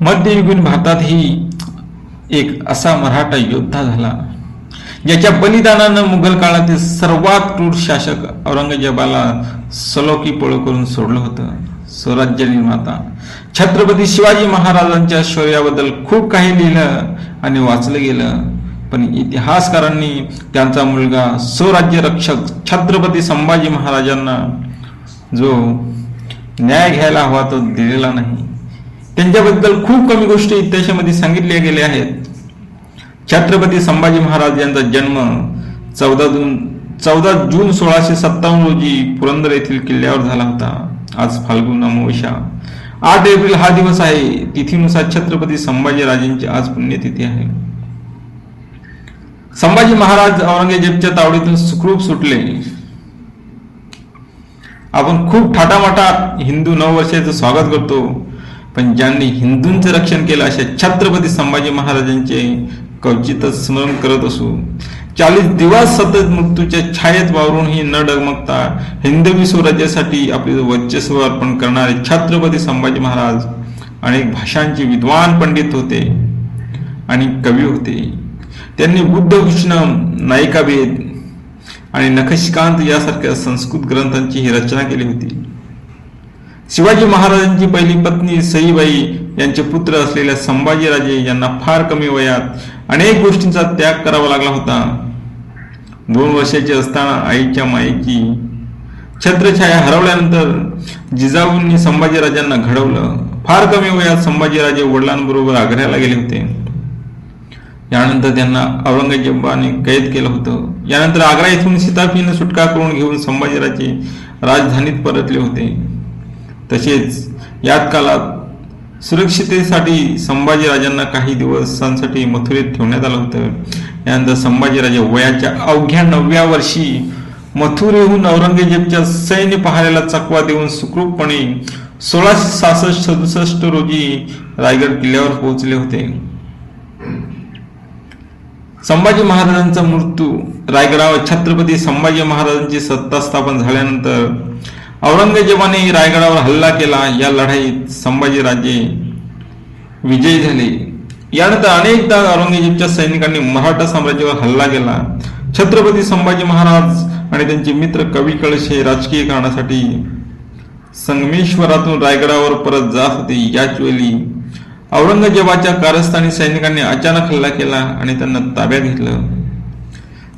मध्ययुगीन भारतातही एक असा मराठा योद्धा झाला. ज्याच्या बलिदानानं मुघल काळातील सर्वात क्रूर शासक औरंगजेबाला सलोकी पळ करून सोडलं होतं. स्वराज्य निर्माता. छत्रपती शिवाजी महाराजांच्या शौर्याबद्दल खूप काही लिहिलं आणि वाचलं गेलं. पण इतिहासकारांनी त्यांचा मुलगा स्वराज्य रक्षक छत्रपती संभाजी महाराजांना जो न्याय घ्यायला हवा तो दिलेला नाही. त्यांच्याबद्दल खूप कमी गोष्टी इतिहासामध्ये सांगितल्या गेल्या आहेत. छत्रपती संभाजी महाराज यांचा जन्म चौदा जून चौदा जून सोळाशे सत्तावन्न रोजी पुरंदर येथील किल्ल्यावर झाला होता. आज फाल्गुन अमावस्या. आठ एप्रिल हा दिवस आहे. तिथीनुसार छत्रपती संभाजी राजेंची आज पुण्यतिथी आहे. संभाजी महाराज औरंगजेबच्या तावडीतून सुखरूप सुटले. आपण खूप थाटामाटात हिंदू नववर्षाचं स्वागत करतो. पण ज्यांनी हिंदूंचं रक्षण केलं अशा छत्रपती संभाजी महाराजांचे कवचितच स्मरण करत असू. चाळीस दिवस सतत मृत्यूच्या छायेत वावरून ही न डगमगता हिंदवी स्वराज्यासाठी आपले वर्चस्व अर्पण करणारे छत्रपती संभाजी महाराज अनेक भाषांचे विद्वान पंडित होते आणि कवी होते. त्यांनी बुद्धभूषण नायिकाभेद आणि नखशिकांत यासारख्या संस्कृत ग्रंथांची ही रचना केली होती. शिवाजी महाराजांची पहिली पत्नी सईबाई यांचे पुत्र असलेल्या संभाजीराजे यांना फार कमी वयात अनेक गोष्टींचा त्याग करावा लागला होता. दोन वर्षाचे असताना आईच्या मायेची छत्रछाया हरवल्यानंतर जिजाऊंनी संभाजीराजांना घडवलं. फार कमी वयात संभाजीराजे वडिलांबरोबर आग्र्याला गेले होते. यानंतर त्यांना औरंगजेबाने कैद केलं होतं. यानंतर आग्रा येथून सीताफीनं सुटका करून घेऊन संभाजीराजे राजधानीत परतले होते. तसेच याच काळात सुरक्षितेसाठी संभाजीराजांना काही दिवसांसाठी मथुरेत ठेवण्यात आलं होतं. यानंतर संभाजीराजे वयाच्या अवघ्या नवव्या वर्षी मथुरेहून औरंगजेबच्या सैन्य पहाऱ्याला चकवा देऊन सुखरूपपणे सोळाशे सहासष्ट सदुसष्ट रोजी रायगड किल्ल्यावर पोहोचले होते. संभाजी महाराजांचा मृत्यू रायगडावर छत्रपती संभाजी महाराजांची सत्ता स्थापन झाल्यानंतर औरंगजेबाने रायगडावर हल्ला केला. या लढाईत संभाजीराजे विजयी झाले. यानंतर अनेकदा औरंगजेबच्या सैनिकांनी मराठा साम्राज्यावर हल्ला केला. छत्रपती संभाजी महाराज आणि त्यांचे मित्र कवी कळशे राजकीय कारणासाठी संगमेश्वरातून रायगडावर परत जात होते. याच वेळी औरंगजेबाच्या कारस्थानी सैनिकांनी अचानक हल्ला केला आणि त्यांना ताब्यात घेतलं.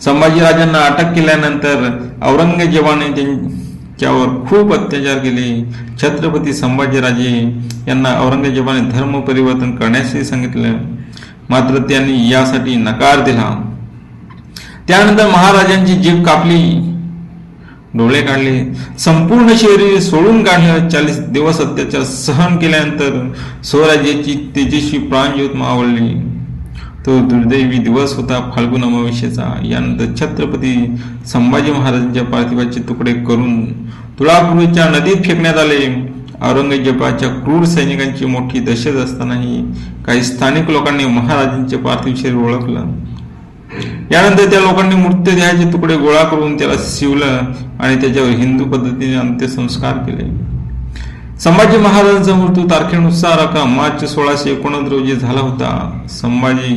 संभाजीराजांना अटक केल्यानंतर औरंगजेबाने त्यावर खूप अत्याचार केले. छत्रपती संभाजीराजे यांना औरंगजेबाने धर्म परिवर्तन करण्यासही सांगितलं. मात्र त्यांनी यासाठी नकार दिला. त्यानंतर महाराजांची जीभ कापली. डोळे काढले. संपूर्ण शरीर सोडून काढलं. चाळीस दिवस अत्याचार सहन केल्यानंतर स्वराज्याची तेजस्वी प्राणज्योत मावळली. तो दुर्दैवी दिवस होता फाल्गुन अमावस्येचा. यानंतर छत्रपती संभाजी महाराजांच्या पार्थिवाचे तुकडे करून तुळापूरच्या नदीत फेकण्यात आले. औरंगजेबाच्या क्रूर सैनिकांची मोठी दहशत असतानाही काही स्थानिक लोकांनी महाराजांचे पार्थिव शरीर ओळखलं. यानंतर त्या लोकांनी मृतदेहाचे तुकडे गोळा करून त्याला शिवलं आणि त्याच्यावर हिंदू पद्धतीने अंत्यसंस्कार केले. संभाजी महाराजांचा मृत्यू तारखेनुसार अका मार्च सोळाशे एकोणीस रोजी झाला होता. संभाजी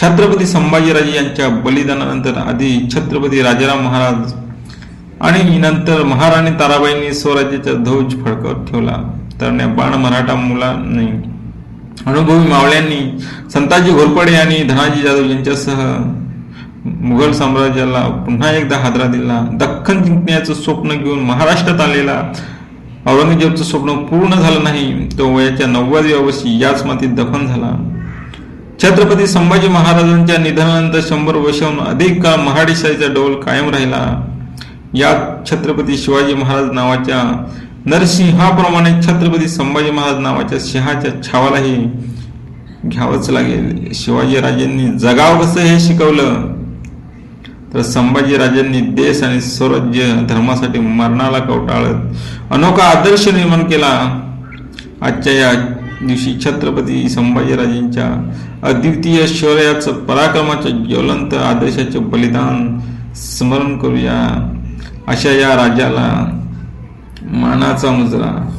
छत्रपती संभाजीराजे यांच्या बलिदानानंतर आधी छत्रपती राजाराम महाराज आणि नंतर महाराणी ताराबाईंनी स्वराज्याचा ध्वज फडकत ठेवला. तर बाण मराठा मुलांनी अनुभवी मावळ्यांनी संताजी घोरपडे आणि धनाजी जाधव यांच्यासह मुघल साम्राज्याला पुन्हा एकदा हादरा दिला. दख्खन जिंकण्याचं स्वप्न घेऊन महाराष्ट्रात आलेला औरंगजेबचं स्वप्न पूर्ण झालं नाही तो वयाच्या नव्वदव्या वर्षी याच मातीत दफन झाला. छत्रपती संभाजी महाराजांच्या निधनानंतर शंभर वर्षाहून अधिक काळ महाडेशाहीचा डोल कायम राहिला. यात छत्रपती शिवाजी महाराज नावाच्या नरसिंहाप्रमाणे छत्रपती संभाजी महाराज नावाच्या सिंहाच्या छावालाही घ्यावंच लागेल. शिवाजी राजांनी जगाव कसं हे शिकवलं? तर संभाजी राजांनी देश आणि स्वराज्य धर्मासाठी मरणाला कवटाळत अनोखा आदर्श निर्माण केला. आजच्या या दिवशी छत्रपती संभाजीराजेंच्या अद्वितीय शौर्याचं पराक्रमाचं ज्वलंत आदर्शाचे बलिदान स्मरण करूया. अशा या राजाला मानाचा मुजरा.